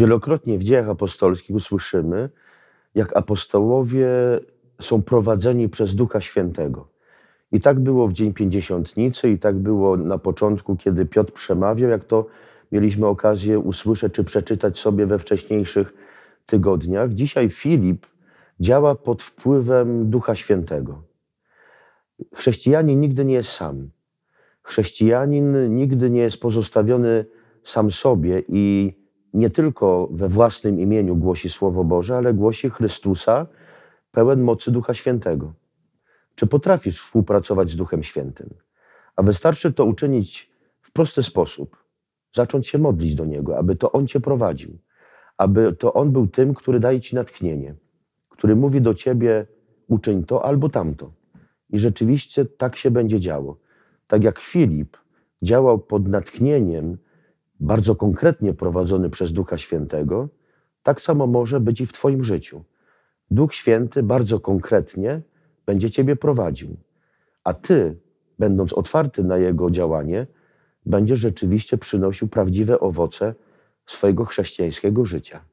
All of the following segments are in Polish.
Wielokrotnie w dziejach apostolskich usłyszymy, jak apostołowie są prowadzeni przez Ducha Świętego. I tak było w Dzień Pięćdziesiątnicy, i tak było na początku, kiedy Piotr przemawiał, jak to mieliśmy okazję usłyszeć czy przeczytać sobie we wcześniejszych tygodniach. Dzisiaj Filip działa pod wpływem Ducha Świętego. Chrześcijanin nigdy nie jest sam. Chrześcijanin nigdy nie jest pozostawiony sam sobie i nie tylko we własnym imieniu głosi Słowo Boże, ale głosi Chrystusa pełen mocy Ducha Świętego. Czy potrafisz współpracować z Duchem Świętym? A wystarczy to uczynić w prosty sposób. Zacząć się modlić do Niego, aby to On Cię prowadził, aby to On był tym, który daje Ci natchnienie, który mówi do Ciebie uczyń to albo tamto. I rzeczywiście tak się będzie działo. Tak jak Filip działał pod natchnieniem, bardzo konkretnie prowadzony przez Ducha Świętego, tak samo może być i w Twoim życiu. Duch Święty bardzo konkretnie będzie Ciebie prowadził, a Ty, będąc otwarty na Jego działanie, będziesz rzeczywiście przynosił prawdziwe owoce swojego chrześcijańskiego życia.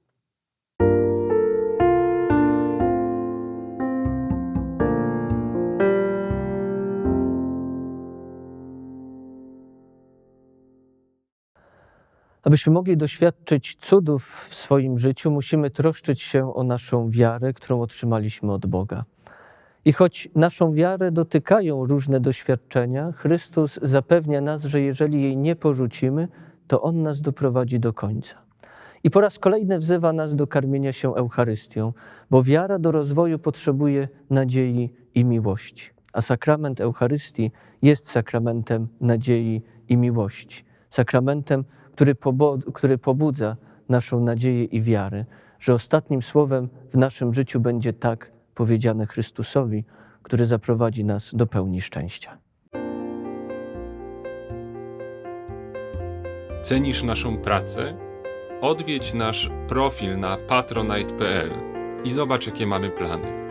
Abyśmy mogli doświadczyć cudów w swoim życiu, musimy troszczyć się o naszą wiarę, którą otrzymaliśmy od Boga. I choć naszą wiarę dotykają różne doświadczenia, Chrystus zapewnia nas, że jeżeli jej nie porzucimy, to On nas doprowadzi do końca. I po raz kolejny wzywa nas do karmienia się Eucharystią, bo wiara do rozwoju potrzebuje nadziei i miłości. A sakrament Eucharystii jest sakramentem nadziei i miłości. Sakramentem, który, który pobudza naszą nadzieję i wiarę, że ostatnim słowem w naszym życiu będzie tak powiedziane Chrystusowi, który zaprowadzi nas do pełni szczęścia. Cenisz naszą pracę? Odwiedź nasz profil na patronite.pl i zobacz, jakie mamy plany.